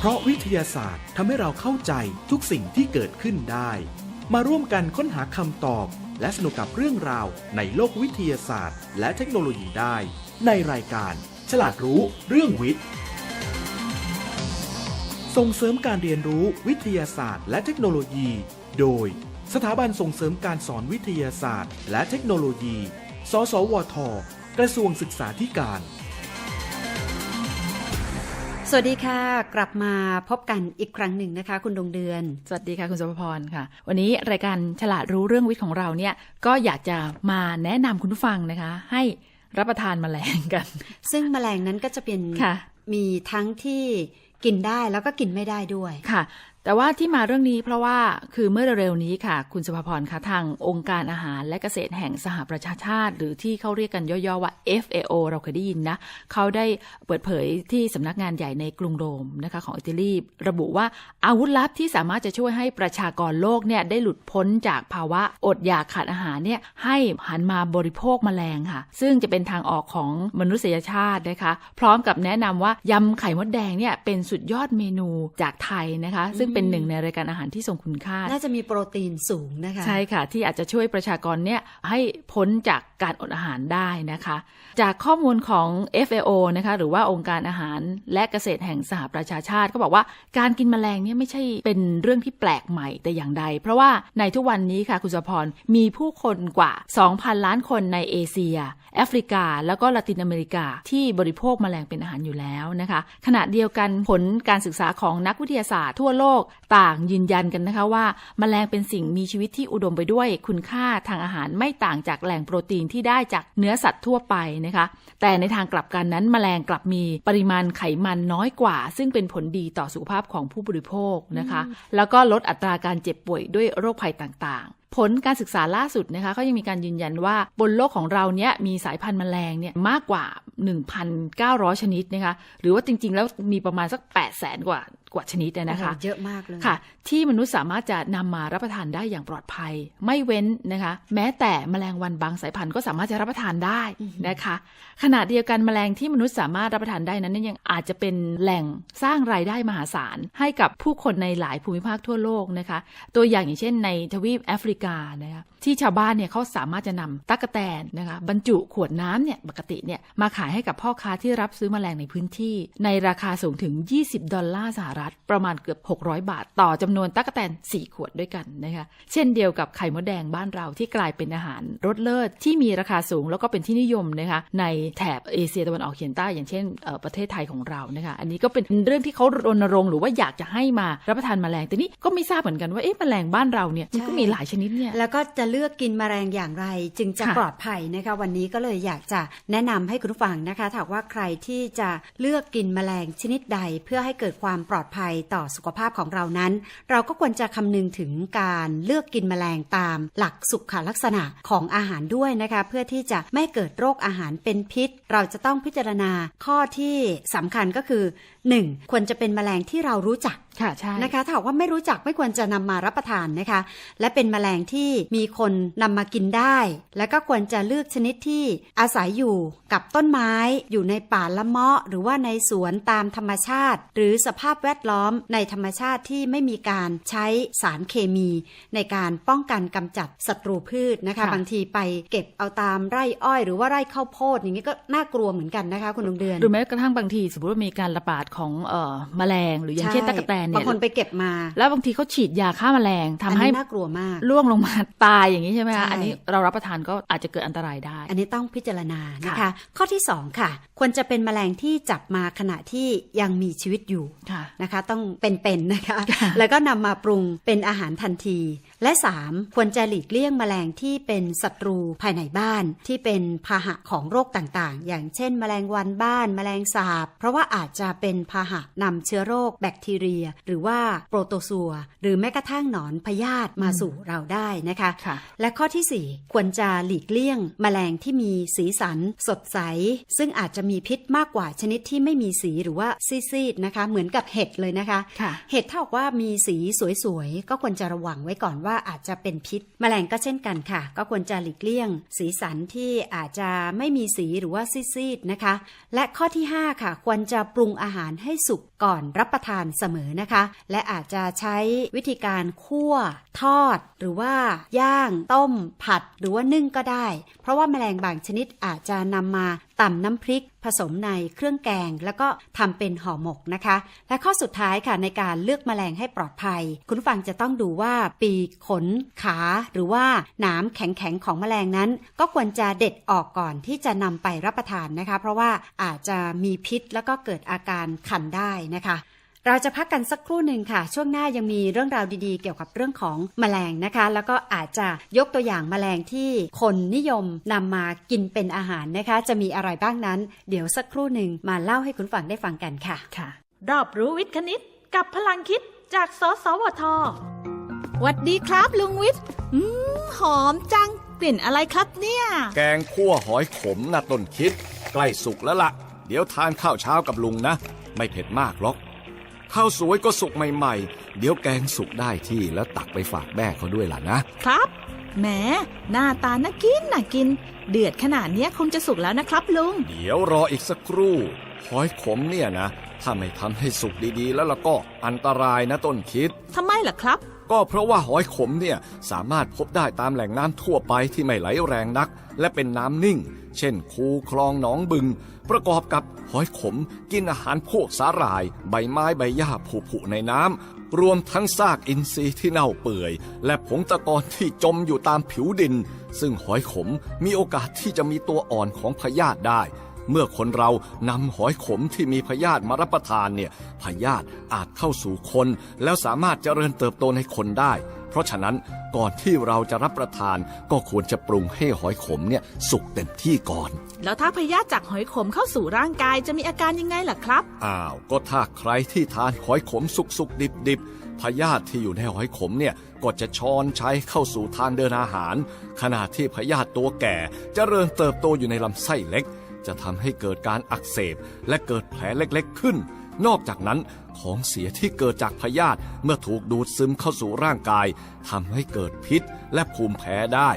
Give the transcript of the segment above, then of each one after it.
เพราะวิทยาศาสตร์ทำให้เราเข้าใจทุกสิ่งที่เกิดขึ้นได้ มาร่วมกันค้นหาคำตอบ และสนุกกับเรื่องราวในโลกวิทยาศาสตร์ และเทคโนโลยีได้ ในรายการ ฉลาดรู้เรื่องวิทย์ ส่งเสริมการเรียนรู้วิทยาศาสตร์ และเทคโนโลยี โดย สถาบันส่งเสริมการสอนวิทยาศาสตร์ และเทคโนโลยี สสวท กระทรวงศึกษาธิการ สวัสดีค่ะ กลับมาพบกันอีกครั้งหนึ่งนะคะ คุณดวงเดือน สวัสดีค่ะคุณสุภพรค่ะ วันนี้รายการฉลาดรู้เรื่องวิทย์ของเราเนี่ยก็อยากจะมาแนะนำคุณผู้ฟังนะคะ ให้รับประทานแมลงกัน ซึ่งแมลงนั้นก็จะเป็นค่ะมีทั้งที่กินได้แล้วก็กินไม่ได้ด้วยค่ะ แต่ว่าที่มาเรื่องนี้เพราะว่าคือเมื่อเร็วๆนี้ค่ะ คุณสุภพรคะทางองค์การอาหารและเกษตรแห่งสหประชาชาติ หรือที่เขาเรียกกันย่อๆว่า FAO เราเคยได้ยินนะ เขาได้เปิดเผยที่สำนักงานใหญ่ในกรุงโรมนะคะของอิตาลีระบุว่าอาวุธลับที่สามารถจะช่วยให้ประชากรโลกเนี่ยได้หลุดพ้นจากภาวะอดอยากขาดอาหารเนี่ยให้หันมาบริโภคแมลงค่ะ ซึ่งจะเป็นทางออกของมนุษยชาตินะคะ พร้อมกับแนะนำว่ายำไข่มดแดงเนี่ยเป็นสุดยอดเมนูจากไทยนะคะ ซึ่งเป็นหนึ่งในรายการอาหารที่ทรงคุณค่า น่าจะมีโปรตีนสูงนะคะ ใช่ค่ะ ที่อาจจะช่วยประชากรเนี่ยให้พ้นจากการอดอาหารได้นะคะ จากข้อมูลของ FAO นะคะ หรือว่าองค์การอาหารและเกษตรแห่งสหประชาชาติก็บอกว่าการกินแมลงเนี่ยไม่ใช่เป็นเรื่องที่แปลกใหม่แต่อย่างใด เพราะว่าในทุกวันนี้ค่ะคุณสพรมีผู้คนกว่า 2,000 ล้านคนในเอเชีย แอฟริกา แล้วก็ละตินอเมริกาที่บริโภคแมลงเป็นอาหารอยู่แล้วนะคะ ขณะเดียวกันผลการศึกษาของนักวิทยาศาสตร์ทั่วโลกต่างยืนยันกันนะคะว่าแมลงเป็นสิ่งมีชีวิตที่อุดมไปด้วยคุณค่าทางอาหารไม่ต่างจากแหล่งโปรตีนที่ได้จากเนื้อสัตว์ทั่วไปนะคะ แต่ในทางกลับกันนั้นแมลงกลับมีปริมาณไขมันน้อยกว่า ซึ่งเป็นผลดีต่อสุขภาพของผู้บริโภคนะคะ แล้วก็ลดอัตราการเจ็บป่วยด้วยโรคภัยต่างๆ ผลการศึกษาล่าสุดนะคะก็ยังมีการยืนยันว่าบนโลกของเราเนี้ยมีสายพันธุ์แมลงเนี่ยมากกว่า 1,900 ชนิดนะคะหรือว่าจริง ๆ แล้วมีประมาณสัก 8 0 0แสนกว่ากว่าชนิดเนี่ยนะคะโอ้โหเยอะมากเลยค่ะ ที่มนุษย์สามารถจะนำมารับประทานได้อย่างปลอดภัย ไม่เว้นนะคะ แม้แต่แมลงวันบางสายพันธุ์ก็สามารถจะรับประทานได้นะคะ ขณะเดียวกันแมลงที่มนุษย์สามารถรับประทานได้นั้นยังอาจจะเป็นแหล่งสร้างรายได้มหาศาลให้กับผู้คนในหลายภูมิภาคทั่วโลกนะคะ ตัวอย่างอย่างเช่นในทวีปแอฟริกานะคะที่ชาวบ้านเนี่ยเขาสามารถจะนำตั๊กแตนนะคะบรรจุขวดน้ำเนี่ยปกติเนี่ยมาขายให้กับพ่อค้าที่รับซื้อแมลงในพื้นที่ ในราคาสูงถึง 20 ดอลลาร์สหรัฐ ประมาณเกือบ 600 บาท ต่อจำนวนตั๊กแตน 4 ขวดด้วยกันนะคะเช่นเดียวกับไข่มดแดงบ้านเราที่กลายเป็นอาหารรสเลิศที่มีราคาสูงแล้วก็เป็นที่นิยมนะคะในแถบเอเชียตะวันออกเฉียงใต้อย่างเช่นประเทศไทยของเรานะคะอันนี้ก็เป็นเรื่องที่เขารณรงค์หรือว่าอยากจะให้มารับประทานแมลงแต่นี่ก็ไม่ทราบเหมือนกันว่าเอ๊ะแมลงบ้านเราเนี่ยมันก็มีหลายชนิดเนี่ย แล้วก็จะเลือกกินแมลงอย่างไร จึงจะค่ะปลอดภัยนะคะ วันนี้ก็เลยอยากจะแนะนำให้คุณผู้ฟังนะคะถ้าหากว่าใครที่จะเลือกกินแมลงชนิดใด เพื่อให้เกิดความปลอดภัยต่อสุขภาพของเรานั้น เราก็ควรจะคำนึงถึงการเลือกกินแมลงตามหลักสุขลักษณะของอาหารด้วยนะคะ เพื่อที่จะไม่เกิดโรคอาหารเป็นพิษ เราจะต้องพิจารณาข้อที่สำคัญก็คือ 1. ควรจะเป็นแมลงที่เรารู้จัก ค่ะใช่นะคะถ้าหากว่าไม่รู้จักไม่ควรจะนำมารับประทานนะคะ และเป็นแมลงที่มีคนนำมากินได้ และก็ควรจะเลือกชนิดที่อาศัยอยู่กับต้นไม้อยู่ในป่าละเมาะ หรือว่าในสวนตามธรรมชาติ หรือสภาพแวดล้อมในธรรมชาติที่ไม่มีการใช้สารเคมี ในการป้องกันกำจัดศัตรูพืชนะคะค่ะบางทีไปเก็บเอาตามไร่อ้อย หรือว่าไร่ข้าวโพดอย่างนี้ก็น่ากลัวเหมือนกันนะคะคุณดวงเดือนหรือแม้กระทั่งบางทีสมมติว่ามีการระบาดของเอ่อแมลง หรืออย่างเช่นใช่ตั๊กแตนเนี่บายงคนไปเก็บมา แล้วบางทีเขาฉีดยาฆ่าแมลงทำอันให้นี้น่ากลัวมากล่วงลงมาตายอย่างนี้ใช่ไหมใช่คะอันนี้เรารับประทานก็อาจจะเกิดอันตรายได้ อันนี้ต้องพิจารณานะคะค่ะข้อที่ 2 ค่ะ ควรจะเป็นแมลงที่จับมาขณะที่ยังมีชีวิตอยู่ค่ะนะคะ ต้องเป็นๆนะคะ แล้วก็นำมาปรุงเป็นอาหารทันที และ 3. ควรจะหลีกเลี่ยงแมลงที่เป็นศัตรูภายในบ้าน ที่เป็นพาหะของโรคต่างๆ อย่างเช่น แมลงวันบ้าน แมลงสาบ เพราะว่าอาจจะเป็นพาหะนำเชื้อโรคแบคทีเรียหรือว่าโปรโตซัว หรือแม้กระทั่งหนอนพยาธิมาสู่เราได้นะคะค่ะและข้อที่ 4 ควรจะหลีกเลี่ยงแมลงที่มีสีสันสดใส ซึ่งอาจจะมีพิษมากกว่าชนิดที่ไม่มีสีหรือว่าซีดๆนะคะ เหมือนกับเห็ดเลยนะคะค่ะเห็ดถ้าบอกว่ามีสีสวยๆ ก็ควรจะระวังไว้ก่อนว่าอาจจะเป็นพิษแมลงก็เช่นกันค่ะ ก็ควรจะหลีกเลี่ยง สีสันที่อาจจะไม่มีสีหรือว่าซีดๆนะคะ และข้อที่ 5 ค่ะ ควรจะปรุงอาหารให้สุกก่อนรับประทานเสมอนะคะและอาจจะใช้วิธีการคั่วทอด หรือว่าย่าง ต้ม ผัด หรือว่านึ่งก็ได้ เพราะว่าแมลงบางชนิดอาจจะนำมาต่ำน้ำพริกผสมในเครื่องแกง แล้วก็ทำเป็นห่อหมกนะคะ และข้อสุดท้ายค่ะในการเลือกแมลงให้ปลอดภัย คุณฟังจะต้องดูว่าปีกขน ขา หรือว่าหนามแข็งๆของแมลงนั้น ก็ควรจะเด็ดออกก่อนที่จะนำไปรับประทานนะคะ เพราะว่าอาจจะมีพิษแล้วก็เกิดอาการคันได้นะคะ เราจะพักกันสักครู่หนึ่งค่ะ ช่วงหน้ายังมีเรื่องราวดีๆ เกี่ยวกับเรื่องของแมลงนะคะ แล้วก็อาจจะยกตัวอย่างแมลงที่คนนิยมนำมากินเป็นอาหารนะคะ จะมีอะไรบ้างนั้น เดี๋ยวสักครู่หนึ่งมาเล่าให้คุณฟังได้ฟังกันค่ะค่ะ รอบรู้วิทย์คณิต กับพลังคิดจากสสวทหวัดดีครับลุงวิทย์อืมหอมจังกลิ่นอะไรครับเนี่ย แกงคั่วหอยขมนะต้นคิด ใกล้สุกแล้วละ่ะ เดี๋ยวทานข้าวเช้ากับลุงนะ ไม่เผ็ดมากหรอก ข้าวสวยก็สุกใหม่ๆ เดี๋ยวแกงสุกได้ที่แล้วตักไปฝากแม่เขาด้วยล่ะนะ ครับ แหมหน้าตาน่ากินน่ากิน เดือดขนาดเนี้ยคงจะสุกแล้วนะครับลุง เดี๋ยวรออีกสักครู่หอยขมเนี่ยนะ ถ้าไม่ทำให้สุกดีๆ แล้วล่ะก็อันตรายนะต้นคิดทำไมล่ะครับ ก็เพราะว่าหอยขมเนี่ยสามารถพบได้ตามแหล่งน้ำทั่วไปที่ไม่ไหลแรงนัก และเป็นน้ำนิ่ง เช่น คูคลองหนองบึง ประกอบกับหอยขมกินอาหารพวกสาหร่าย ใบไม้ใบหญ้าผุๆในน้ำรวมทั้งซากอินทรีย์ที่เน่าเปื่อย และผงตะกอนที่จมอยู่ตามผิวดิน ซึ่งหอยขมมีโอกาสที่จะมีตัวอ่อนของพยาธิได้ เมื่อคนเรานำหอยขมที่มีพยาธิมารับประทานเนี่ยพยาธิอาจเข้าสู่คน แล้วสามารถเจริญเติบโตในคนได้ เพราะฉะนั้นก่อนที่เราจะรับประทานก็ควรจะปรุงให้หอยขมเนี่ยสุกเต็มที่ก่อน แล้วถ้าพยาธิจากหอยขมเข้าสู่ร่างกายจะมีอาการยังไงล่ะครับ อ้าว ก็ถ้าใครที่ทานหอยขมสุกสุกดิบดิบๆพยาธิที่อยู่ในหอยขมเนี่ยก็จะช้อนใช้เข้าสู่ทางเดินอาหาร ขณะที่พยาธิตัวแก่จเจริญเติบโตอยู่ในลำไส้เล็ก จะทำให้เกิดการอักเสบและเกิดแผลเล็กๆขึ้น นอกจากนั้นของเสียที่เกิดจากพยาธิเมื่อถูกดูดซึมเข้าสู่ร่างกายทำให้เกิดพิษและภูมิแพ้ได้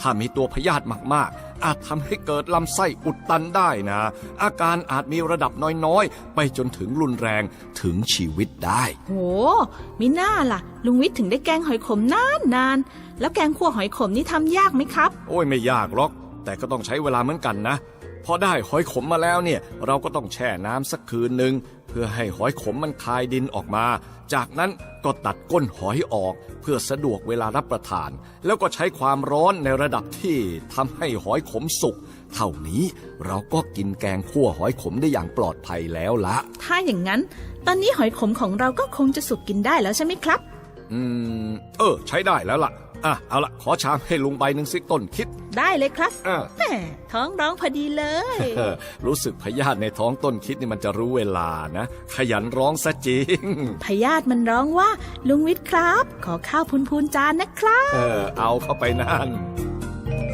ถ้ามีตัวพยาธิมากๆ อาจทำให้เกิดลำไส้อุดตันได้นะ อาการอาจมีระดับน้อยๆ ไปจนถึงรุนแรงถึงชีวิตได้ โหมีหน้าล่ะ ลุงวิทย์ถึงได้แกงหอยขมนานนานๆแล้วแกงคั่วหอยขมนี่ทำยากไหมครับ โอ้ยไม่ยากหรอก แต่ก็ต้องใช้เวลาเหมือนกันนะ พอได้หอยขมมาแล้วเนี่ย เราก็ต้องแช่น้ำสักคืนหนึ่งเพื่อให้หอยขมมันคายดินออกมา จากนั้นก็ตัดก้นหอยออก เพื่อสะดวกเวลารับประทาน แล้วก็ใช้ความร้อนในระดับที่ทำให้หอยขมสุกเท่านี้เราก็กินแกงคั่วหอยขมได้อย่างปลอดภัยแล้วละถ้าอย่างนั้น ตอนนี้หอยขมของเราก็คงจะสุกกินได้แล้วใช่ไหมครับ อืม เออ ใช้ได้แล้วล่ะ อะเอาละขอชามให้ลุงใบหนึ่งสิต้นคิด ได้เลยครับอะ แหมท้องร้องพอดีเลย เออรู้สึกพยาธิในท้องต้นคิดนี่มันจะรู้เวลานะ ขยันร้องซะจริง พยาธิมันร้องว่า ลุงวิทย์ครับ ขอข้าวพูนๆจานนะครับ เออ เอาเข้าไปนั่น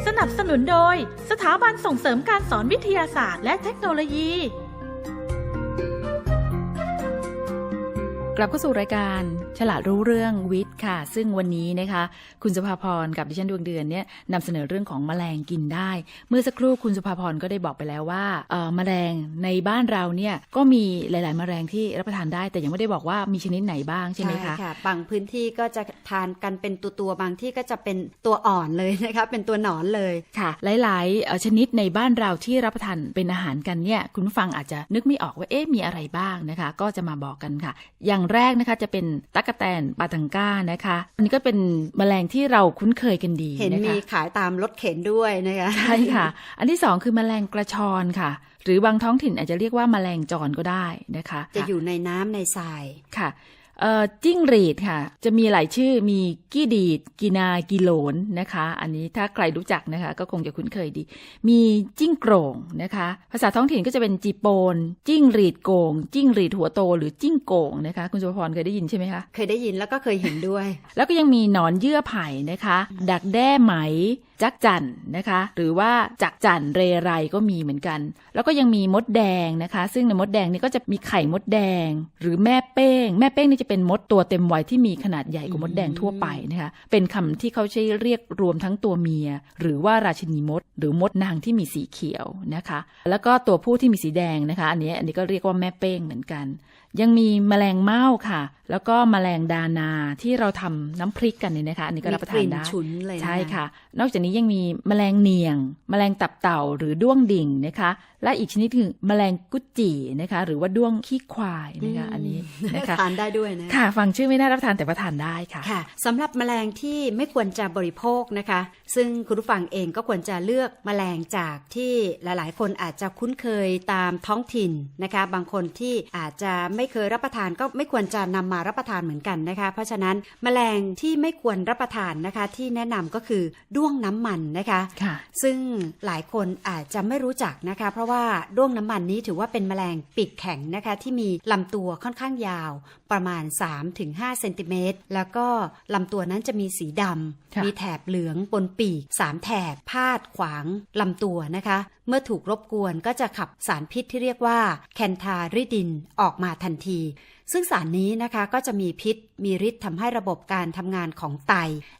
สนับสนุนโดย สถาบันส่งเสริมการสอนวิทยาศาสตร์และเทคโนโลยี กลับเข้าสู่รายการฉลาดรู้เรื่องวิทย์ค่ะ ซึ่งวันนี้นะคะ คุณสุภาพรกับดิฉันดวงเดือนเนี่ยนำเสนอเรื่องของแมลงกินได้ เมื่อสักครู่คุณสุภาพรก็ได้บอกไปแล้วว่าเอ่อแมลงในบ้านเราเนี่ยก็มีหลาย ๆ แมลงที่รับประทานได้ แต่ยังไม่ได้บอกว่ามีชนิดไหนบ้างใช่ไหมคะบางพื้นที่ก็จะทานกันเป็นตัวตัวๆบางที่ก็จะเป็นตัวอ่อนเลยนะคะเป็นตัวหนอนเลยค่ะ หลายๆเอ่อชนิดในบ้านเราที่รับประทานเป็นอาหารกันเนี่ยคุณผู้ฟังอาจจะนึกไม่ออกว่าเอ๊ะมีอะไรบ้างนะคะ ก็จะมาบอกกันค่ะอย่างแรกนะคะจะเป็นตั๊กแตนปาตังก้านะคะ อันนี้ก็เป็นแมลงที่เราคุ้นเคยกันดีเห็นนะคะมีขายตามรถเข็นด้วยนะคะใช่ค่ะ อันที่สองคือแมลงกระชอนค่ะ หรือบางท้องถิ่นอาจจะเรียกว่าแมลงจรก็ได้นะคะ จะอยู่ในน้ำในทรายค่ะ จิ้งหรีดค่ะ จะมีหลายชื่อมีกี้ดีดกีนากิโลนนะคะ อันนี้ถ้าใครรู้จักนะคะ ก็คงจะคุ้นเคยดี มีจิ้งโกร่งนะคะ ภาษาท้องถิ่นก็จะเป็นจีโปน จิ้งหรีดโกง จิ้งหรีดหัวโตหรือจิ้งโก่งนะคะ คุณสุภพรเคยได้ยินใช่ไหมคะ เคยได้ยินแล้วก็เคยเห็นด้วย แล้วก็ยังมีหนอนเยื่อไผ่นะคะ ดักแด้ไหมจักจันนะคะ หรือว่าจักจันเรไรก็มีเหมือนกัน แล้วก็ยังมีมดแดงนะคะ ซึ่งในมดแดงนี่ก็จะมีไข่มดแดง หรือแม่เป้ง แม่เป้งนี่จะเป็นมดตัวเต็มวัยที่มีขนาดใหญ่กว่ามดแดงทั่วไปนะคะ เป็นคำที่เขาใช้เรียกรวมทั้งตัวเมีย หรือว่าราชินีมด หรือมดนางที่มีสีเขียวนะคะ แล้วก็ตัวผู้ที่มีสีแดงนะคะ อันนี้อันนี้ก็เรียกว่าแม่เป้งเหมือนกัน ยังมีแมลงเม่าค่ะ แล้วก็แมลงดานาที่เราทำน้ำพริกกันเนี่ยนะคะ อันนี้ก็รับประทานมีกลิ่ได้ฉุนเลยนใช่ค่ะ นอกจากนี้ยังมีแมลงเนียงแมลงตับเต่าหรือด้วงดิ่งนะคะ และอีกชนิดคือแมลงกุจจีนะคะ หรือว่าด้วงขี้ควายนะคะอันนี้นะคะทานได้ด้วยนะค่ะฟังชื่อไม่น่ารับประทานแต่ประทานได้ค่ะค่ะสำหรับแมลงที่ไม่ควรจะบริโภคนะคะ ซึ่งคุณผู้ฟังเองก็ควรจะเลือกแมลงจากที่หลาย ๆ คนอาจจะคุ้นเคยตามท้องถิ่นนะคะ บางคนที่อาจจะไม่เคยรับประทานก็ไม่ควรจะนำมารับประทานเหมือนกันนะคะ เพราะฉะนั้นแมลงที่ไม่ควรรับประทานนะคะ ที่แนะนำก็คือด้วงน้ำมันนะคะค่ะซึ่งหลายคนอาจจะไม่รู้จักนะคะ เพราะว่าด้วงน้ำมันนี้ถือว่าเป็นแมลงปีกแข็งนะคะ ที่มีลำตัวค่อนข้างยาวประมาณ 3-5เซนติเมตรแล้วก็ลำตัวนั้นจะมีสีดค่ะำมีแถบเหลืองบนปีก3แถบพาดขวางลำตัวนะคะ เมื่อถูกรบกวนก็จะขับสารพิษที่เรียกว่าแคนทาริดินออกมาทัทันที ซึ่งสารนี้นะคะก็จะมีพิษมีฤทธิ์ทำให้ระบบการทำงานของไต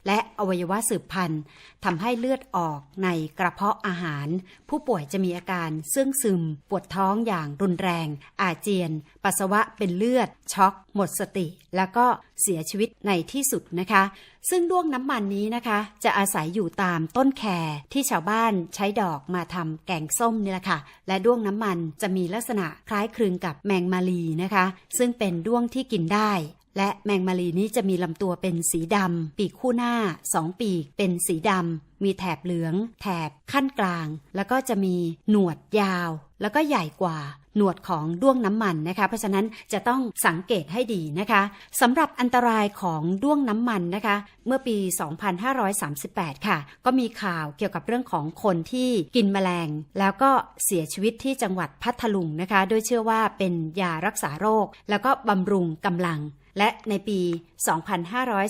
และอวัยวะสืบพันธุ์ทำให้เลือดออกในกระเพาะอาหาร ผู้ป่วยจะมีอาการเสื่องซึม ปวดท้องอย่างรุนแรง อาเจียน ปัสสาวะเป็นเลือด ช็อก หมดสติ แล้วก็เสียชีวิตในที่สุดนะคะ ซึ่งด้วงน้ำมันนี้นะคะ จะอาศัยอยู่ตามต้นแครที่ชาวบ้านใช้ดอกมาทำแกงส้มนี่แหละค่ะและด้วงน้ำมันจะมีลักษณะคล้ายคลึงกับแมงมาลีนะคะ ซึ่งเป็นด้วงที่กินได้ และแมงมาลีนี้จะมีลำตัวเป็นสีดำ ปีกคู่หน้าสองปีกเป็นสีดำ มีแถบเหลือง แถบขั้นกลาง แล้วก็จะมีหนวดยาว แล้วก็ใหญ่กว่า หนวดของด้วงน้ำมันนะคะ เพราะฉะนั้นจะต้องสังเกตให้ดีนะคะสำหรับอันตรายของด้วงน้ำมันนะคะ เมื่อปี 2538 ค่ะ ก็มีข่าวเกี่ยวกับเรื่องของคนที่กินแมลง แล้วก็เสียชีวิตที่จังหวัดพัทลุงนะคะ โดยเชื่อว่าเป็นยารักษาโรค แล้วก็บำรุงกำลัง และในปี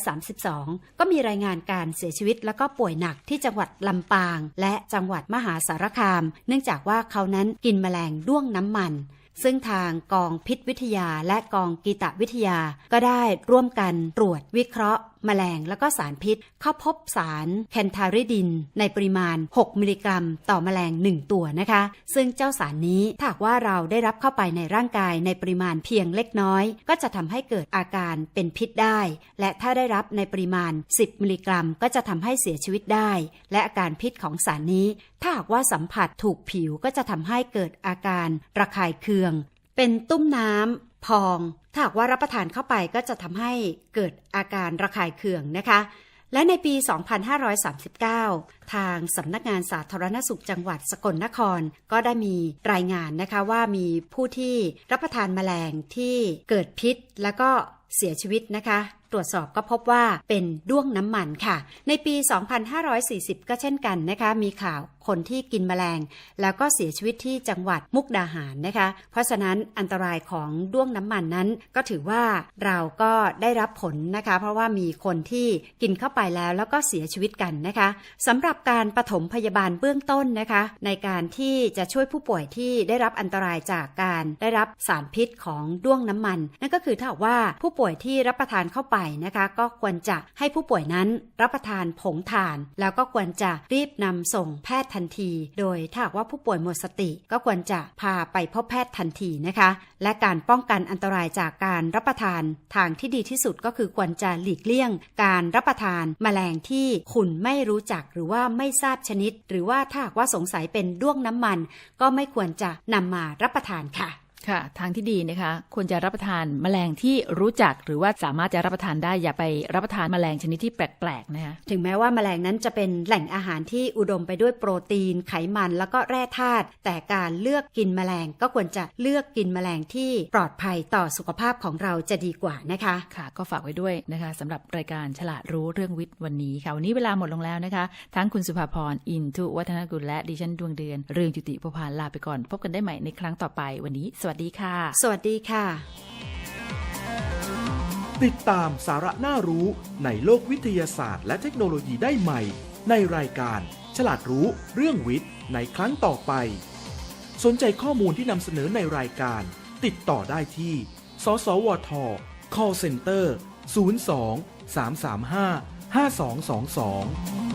2532 ก็มีรายงานการเสียชีวิตและก็ป่วยหนักที่จังหวัดลำปาง และจังหวัดมหาสารคาม เนื่องจากว่าเขานั้นกินแมลงด้วงน้ำมัน ซึ่งทางกองพิษวิทยาและกองกีตวิทยา ก็ได้ร่วมกันตรวจวิเคราะห์แมลงแล้วก็สารพิษ เข้าพบสารแคนทาริดิน ในปริมาณ 6 มิลลิกรัม ต่อแมลง 1 ตัวนะคะ ซึ่งเจ้าสารนี้ถ้าหากว่าเราได้รับเข้าไปในร่างกายในปริมาณเพียงเล็กน้อย ก็จะทำให้เกิดอาการเป็นพิษได้ และถ้าได้รับในปริมาณ 10 มิลลิกรัม ก็จะทำให้เสียชีวิตได้ และอาการพิษของสารนี้ ถ้าหากว่าสัมผัสถูกผิวก็จะทำให้เกิดอาการระคายเคือง เป็นตุ้มน้ำ พอง ถ้าหากว่ารับประทานเข้าไปก็จะทำให้เกิดอาการระคายเคืองนะคะ และในปี 2539 ทางสำนักงานสาธารณสุขจังหวัดสกลนคร ก็ได้มีรายงานนะคะว่ามีผู้ที่รับประทานแมลงที่เกิดพิษแล้วก็เสียชีวิตนะคะ ตรวจสอบก็พบว่าเป็นด้วงน้ำมันค่ะ ในปี 2540 ก็เช่นกันนะคะ มีข่าว คนที่กินแมลง แล้วก็เสียชีวิตที่จังหวัดมุกดาหารนะคะ เพราะฉะนั้นอันตรายของด้วงน้ำมันนั้นก็ถือว่าเราก็ได้รับผลนะคะ เพราะว่ามีคนที่กินเข้าไปแล้วแล้วก็เสียชีวิตกันนะคะสำหรับการปฐมพยาบาลเบื้องต้นนะคะ ในการที่จะช่วยผู้ป่วยที่ได้รับอันตรายจากการได้รับสารพิษของด้วงน้ำมัน นั่นก็คือถ้าว่าผู้ป่วยที่รับประทานเข้าไปนะคะ ก็ควรจะให้ผู้ป่วยนั้นรับประทานผงถ่าน แล้วก็ควรจะรีบนำส่งแพทย์ทันที โดยถ้าหากว่าผู้ป่วยหมดสติ ก็ควรจะพาไปพบแพทย์ทันทีนะคะ และการป้องกันอันตรายจากการรับประทาน ทางที่ดีที่สุดก็คือควรจะหลีกเลี่ยง การรับประทานแมลงที่คุณไม่รู้จักหรือว่าไม่ทราบชนิด หรือว่าถ้าหากว่าสงสัยเป็นด้วงน้ำมัน ก็ไม่ควรจะนำมารับประทานค่ะ ค่ะ ทางที่ดีนะคะควรจะรับประทานแมลงที่รู้จักหรือว่าสามารถจะรับประทานได้อย่าไปรับประทานแมลงชนิดที่แปลกๆนะคะถึงแม้ว่าแมลงนั้นจะเป็นแหล่งอาหารที่อุดมไปด้วยโปรตีน ไขมันแล้วก็แร่ธาตุแต่การเลือกกินแมลงก็ควรจะเลือกกินแมลงที่ปลอดภัยต่อสุขภาพของเราจะดีกว่านะคะ ค่ะ ก็ฝากไว้ด้วยนะคะสำหรับรายการฉลาดรู้เรื่องวิทย์วันนี้ค่ะวันนี้เวลาหมดลงแล้วนะคะ ทั้งคุณสุภาพรอินทุวัฒนกุลและดิฉันดวงเดือนเรืองจุติประพานลาไปก่อน พบกันได้ใหม่ในครั้งต่อไปวันนี้สวัสดีค่ะ สวัสดีค่ะ ติดตามสาระน่ารู้ในโลกวิทยาศาสตร์ และเทคโนโลยีได้ใหม่ ในรายการ ฉลาดรู้เรื่องวิทย์ ในครั้งต่อไป สนใจข้อมูลที่นำเสนอในรายการ ติดต่อได้ที่ สสวท call center 02 335 5222